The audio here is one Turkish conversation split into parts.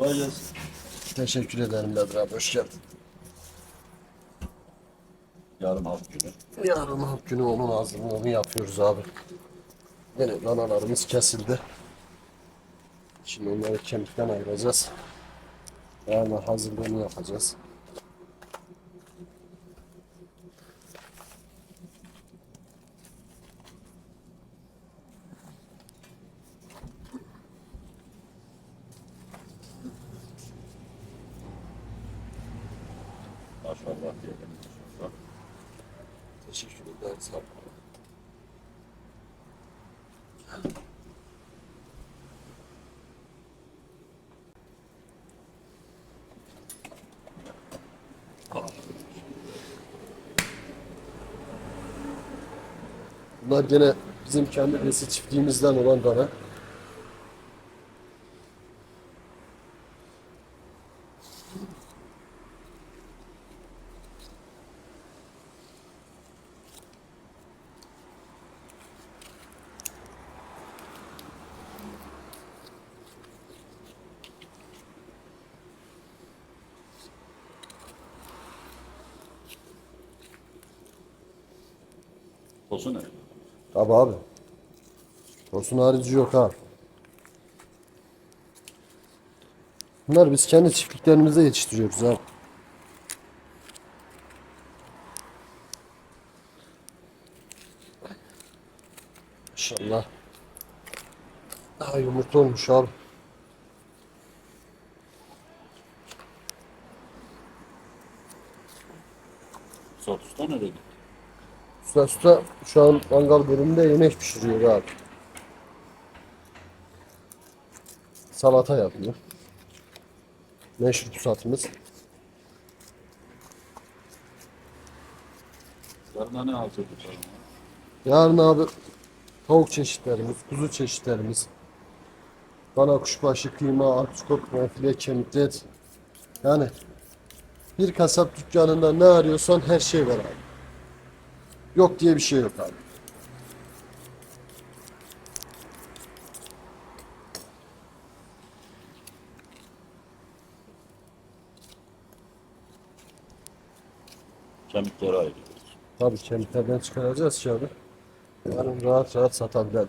Kolay gelsin. Teşekkür ederim Bedir abi. Hoş geldin. Yarın alt günü. Yarın hafta günü onun hazırlığını yapıyoruz abi. Yine danalarımız kesildi. Şimdi onları kemikten ayıracağız. Yarın hazırlığını yapacağız. Maşallah diyelim. inşallah. Teşekkür ederiz abi. Bunlar gene bizim kendi besi çiftliğimizden olan dana. Tosu ne? Tabi abi. Tosun harici yok abi. Bunlar biz kendi çiftliklerimizde yetiştiriyoruz abi. İnşallah. Daha yumurta olmuş abi. Sotusta nereye gitti? Usta usta şu an mangal bölümünde yemek pişiriyor abi. Salata yapıyor. Meşhur pusatımız. Yarına ne var? Yarın abi tavuk çeşitlerimiz, kuzu çeşitlerimiz, dana kuşbaşı, kıyma, antrikot, bonfile, kemikli et. Yani bir kasap dükkanında ne arıyorsan her şey var abi. Yok diye bir şey yok abi. Kemikleri ayırıyoruz. Tabii kemiklerden çıkaracağız şimdi. Yarın rahat rahat satabilelim.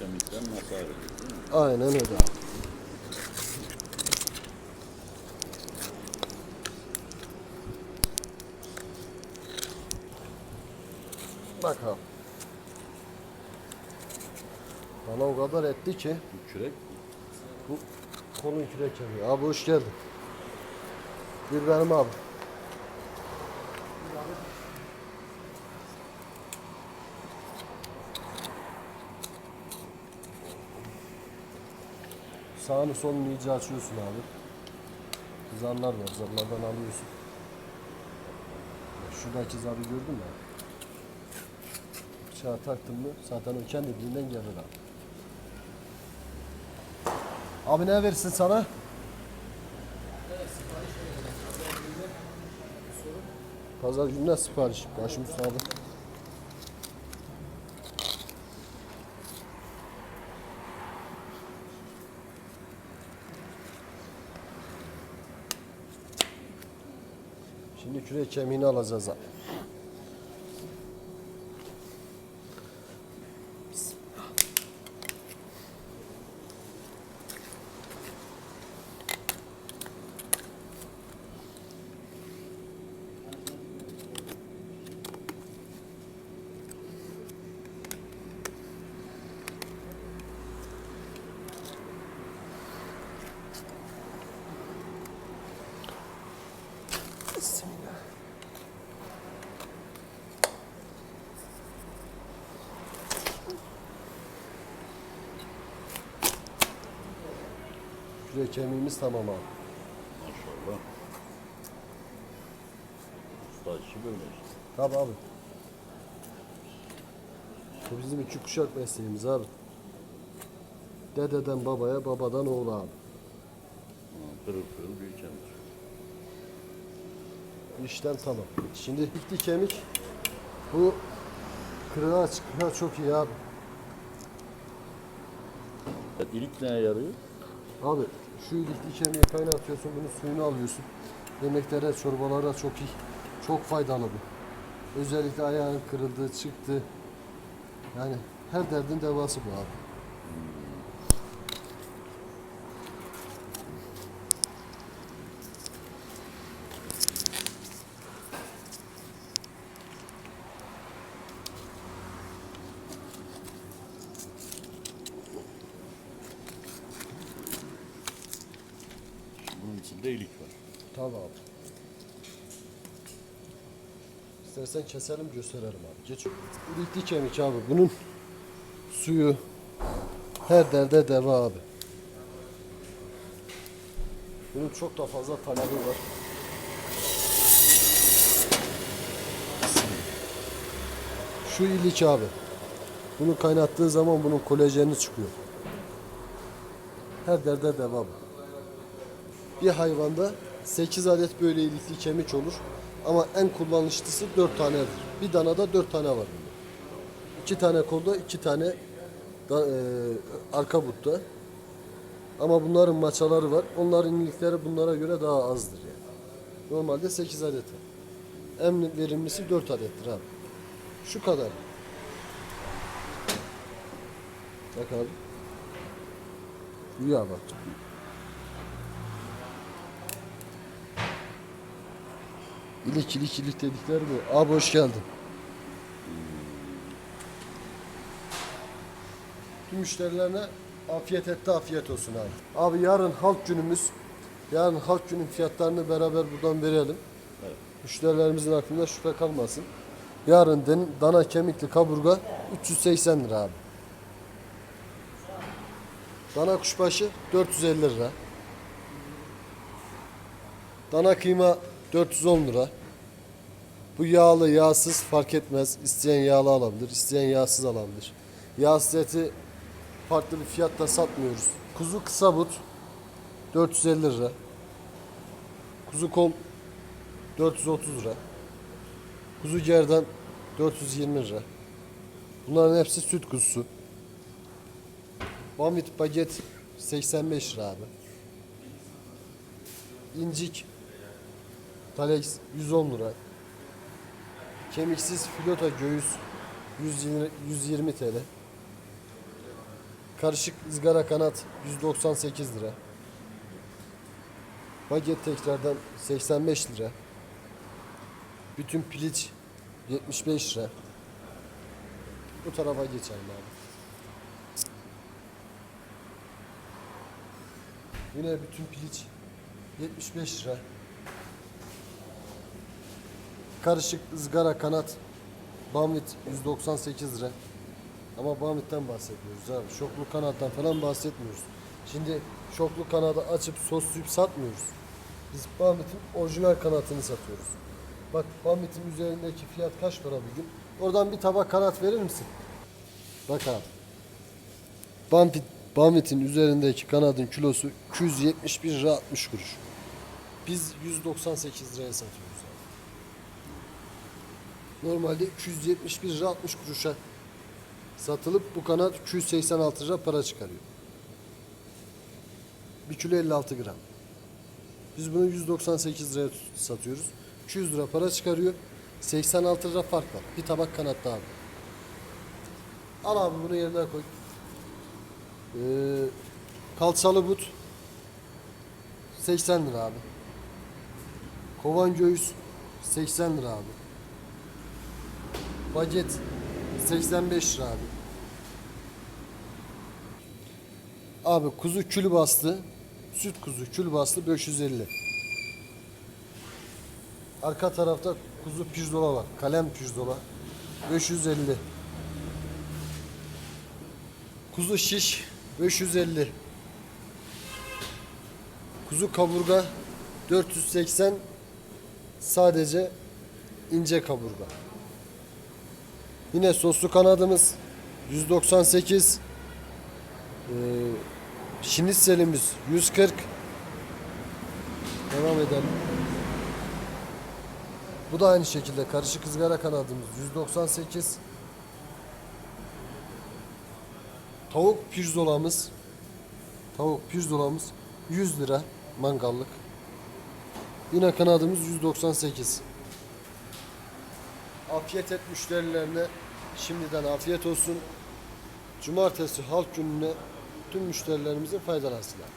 Kemikten mi? Aynen öyle abi. Bak abi. Bana o kadar etti ki Bu kürek bu kolun kürek kemiği. Abi hoş geldin. Bir benim abi. Sağını solunu iyice açıyorsun abi. Zarlar var. Zarlardan alıyorsun. Şuradaki zarı gördün mü? Bıçağı taktın mı zaten o kendiliğinden gelir abi. Abi ne versin sana? Pazar gününe sipariş. Başım sağ Şimdi kürek kemiğini alacağız Şuraya kemiğimiz tamam abi. Maşallah. Usta işi böyle işte. Tabi abi. Bu bizim iki kuşak mesleğimiz abi. Dededen babaya, babadan oğula abi. Ha, Pırıl pırıl bir. İşlem tamam. Şimdi dikti kemik. Bu kırığa çıkıyor çok iyi abi. İlik neye yarıyor? Abi şu kemiği kaynatıyorsun, bunun suyunu alıyorsun. Yemeklere, çorbalara çok iyi. Çok faydalı bu. Özellikle ayağın kırıldı, çıktı. Yani her derdin devası bu abi. İçinde ilik var. Tamam. İstersen keselim gösterelim abi. Geç. İlikli kemik abi. Bunun suyu her derde deva abi. Bunun çok da fazla talebi var. Şu ilik abi. Bunu kaynattığı zaman bunun kolajeni çıkıyor. Her derde deva bu. Bir hayvanda 8 adet böyle ilikli kemik olur. Ama en kullanışlısı 4 tanedir. Bir danada 4 tane var. bunda. 2 tane kolda, 2 tane da, e, arka butta. Ama bunların maçaları var. Onların ilikleri bunlara göre daha azdır yani. Normalde 8 adet var. En verimlisi 4 adettir abi. Şu kadar. Bak abi. Rüya bak. İlik ilik ilik dedikleri bu. Abi hoş geldin. Tüm müşterilerine afiyet etti afiyet olsun abi. Abi yarın halk günümüz. Yarın halk günün fiyatlarını beraber buradan verelim. Evet. Müşterilerimizin aklında şüphe kalmasın. Yarın den- dana kemikli kaburga 380 lira abi. Dana kuşbaşı 450 lira. Dana kıyma 410 lira. Bu yağlı, yağsız fark etmez. İsteyen yağlı alabilir, isteyen yağsız alabilir. Yağsız eti farklı bir fiyatta satmıyoruz. Kuzu kısa but 450 lira. Kuzu kol 430 lira. Kuzu gerdan 420 lira. Bunların hepsi süt kuzusu. Bamit baget 85 lira abi. İncik Talex 110 lira. Kemiksiz filota göğüs 120, 120 TL. Karışık ızgara kanat 198 lira. Baget tekrardan 85 lira. Bütün piliç 75 lira. Bu tarafa geçelim abi. Yine bütün piliç 75 lira. Karışık ızgara kanat Bamit 198 lira. Ama Bamit'ten bahsediyoruz abi. Şoklu kanattan falan bahsetmiyoruz. Şimdi şoklu kanadı açıp soslayıp satmıyoruz. Biz Bamit'in orijinal kanatını satıyoruz. Bak Bamit'in üzerindeki fiyat kaç para bugün? Oradan bir tabak kanat verir misin? Bak abi. Bamit, Bamit'in üzerindeki kanadın kilosu 271 lira 60 kuruş. Biz 198 liraya satıyoruz. Normalde 271 lira 60 kuruşa satılıp bu kanat 286 lira para çıkarıyor. 1 kilo 56 gram. Biz bunu 198 liraya satıyoruz. 200 lira para çıkarıyor. 86 lira fark var. Bir tabak kanatta abi. Al abi bunu yerine koy. Ee, kalçalı but 80 lira abi. Kovan göğüs 80 lira abi. Baget 85 lira abi. Abi kuzu kül bastı. Süt kuzu kül bastı 550. Arka tarafta kuzu pirzola var. Kalem pirzola. 550. Kuzu şiş 550. Kuzu kaburga 480 sadece ince kaburga. Yine soslu kanadımız 198. Ee, şinitzelimiz 140. Devam edelim. Bu da aynı şekilde karışık ızgara kanadımız 198. Tavuk pirzolamız Tavuk pirzolamız 100 lira mangallık. Yine kanadımız 198. Afiyet et müşterilerine şimdiden afiyet olsun. Cumartesi halk gününe tüm müşterilerimizin faydalasınlar.